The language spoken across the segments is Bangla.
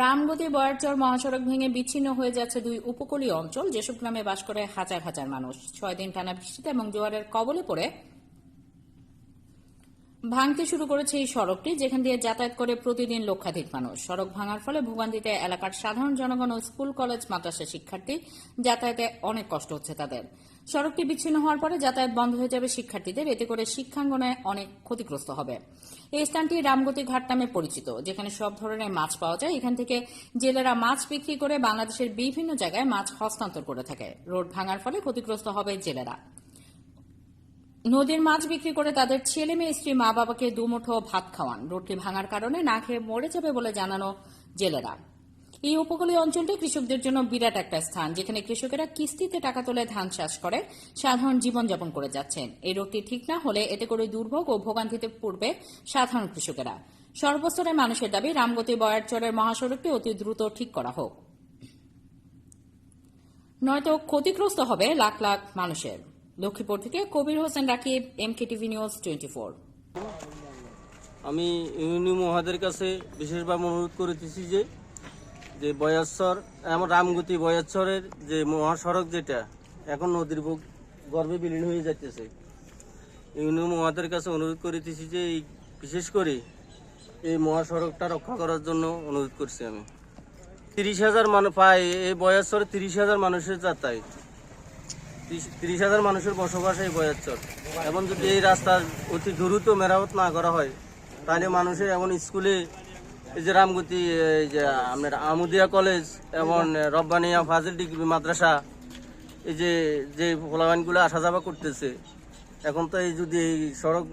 রামগতি বয়ারচর মহাসড়ক ভেঙে বিচ্ছিন্ন হয়ে যাচ্ছে দুই উপকূলীয় অঞ্চল, যেসব গ্রামে বাস করে হাজার হাজার মানুষ। ছয় দিন টানা বৃষ্টিতে এবং জোয়ারের কবলে পড়ে ভাঙতে শুরু করেছে এই সড়কটি, যেখান দিয়ে যাতায়াত করে প্রতিদিন লক্ষাধিক মানুষ। সড়ক ভাঙার ফলে ভোগান্তিতে এলাকার সাধারণ জনগণ ও স্কুল, কলেজ মাদ্রাসা শিক্ষার্থী যাতায়াতে অনেক কষ্ট হচ্ছে তাদের। সড়কটি বিচ্ছিন্ন হওয়ার পরে যাতায়াত বন্ধ হয়ে যাবে শিক্ষার্থীদের, এতে করে শিক্ষাঙ্গনে অনেক ক্ষতিগ্রস্ত হবে। এই স্থানটি রামগতি ঘাট নামে পরিচিত, যেখানে সব ধরনের মাছ পাওয়া যায়। এখান থেকে জেলেরা মাছ বিক্রি করে বাংলাদেশের বিভিন্ন জায়গায় মাছ হস্তান্তর করে থাকে। রোড ভাঙার ফলে ক্ষতিগ্রস্ত হবে জেলেরা। নদীর মাছ বিক্রি করে তাদের ছেলে মেয়ে, স্ত্রী মা বাবাকে দুমুঠো ভাত খাওয়ান। রোডটি ভাঙার কারণে না খেয়ে মরে যাবে বলে জানানো জেলেরা। এই উপকূলীয় অঞ্চলটি কৃষকদের জন্য বিরাট একটা স্থান, যেখানে কৃষকেরা কিস্তিতে টাকা তুলে ধান চাষ করে, সাধারণ জীবনযাপন করে যাচ্ছেন। এই রোগটি ঠিক না হলে এতে করে দুর্ভোগ ও ভোগান্তিতে পড়বে সাধারণ কৃষকেরা। সর্বস্তরের মানুষের দাবি, রামগতি বয়ারচরের মহাসড়কটি অতি দ্রুত ঠিক করা হোক। নয়তো ক্ষতিগ্রস্ত হবে লাখ লাখ মানুষের। লক্ষ্মীপুর থেকে Kabir Hossain Rakib MK TV news twenty four আমি ইউনি মহাদের কাছে বিশেষভাবে অনুরোধ করিতেছি যে যে বয়াশ্বর আমার রামগতি বয়াশ্বরের যে মহাসড়ক যেটা, এখন নদীর বুক গর্বে বিলীন হয়ে যাইতেছে। ইউনি মহাদের কাছে অনুরোধ করিতেছি যে, এই বিশেষ করে এই মহাসড়কটা রক্ষা করার জন্য অনুরোধ করছি আমি। তিরিশ হাজার মানুষ পায় এই বয়াশ্বরে তিরিশ হাজার মানুষের যাতায়াত। তিরিশ- হাজার মানুষের বসবাস এই বয়াচ্চর। এবং যদি এই রাস্তার অতি দ্রুত মেরামত না করা হয়, তাহলে মানুষের এমন স্কুলে এই যে রামগতি, এই যে আপনার আমুদিয়া কলেজ এবং রব্বানিয়া ফাজিল ডিগ্রি মাদ্রাসা, এই যে যে ফলাবানগুলো আসা যাওয়া করতেছে, এখন তো এই যদি এই সড়ক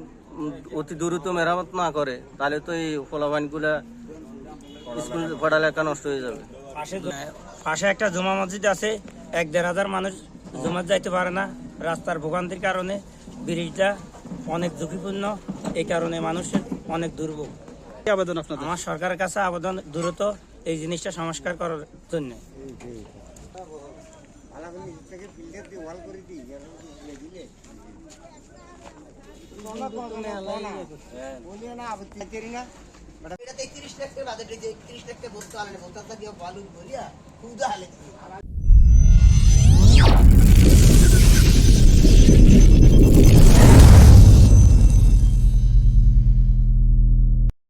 অতি দ্রুত মেরামত না করে, তাহলে তো এই ফলাবানগুলা স্কুল পড়ালেখা নষ্ট হয়ে যাবে। পাশে একটা জমা মসজিদ আছে, এক দেড় হাজার মানুষ জমা যাইতে পারে না। রাস্তার ভোগান্তির কারণে ব্রিজটা অনেক ঝুঁকিপূর্ণ এই কারণে মানুষের অনেক দুর্ভোগ। আবেদন আপনাদের? আমার সরকারের কাছে আবেদন দ্রুত এই জিনিসটা সংস্কার করার জন্য। তেত্রিশ বাজেট বালু বলিয়া খুদা হালে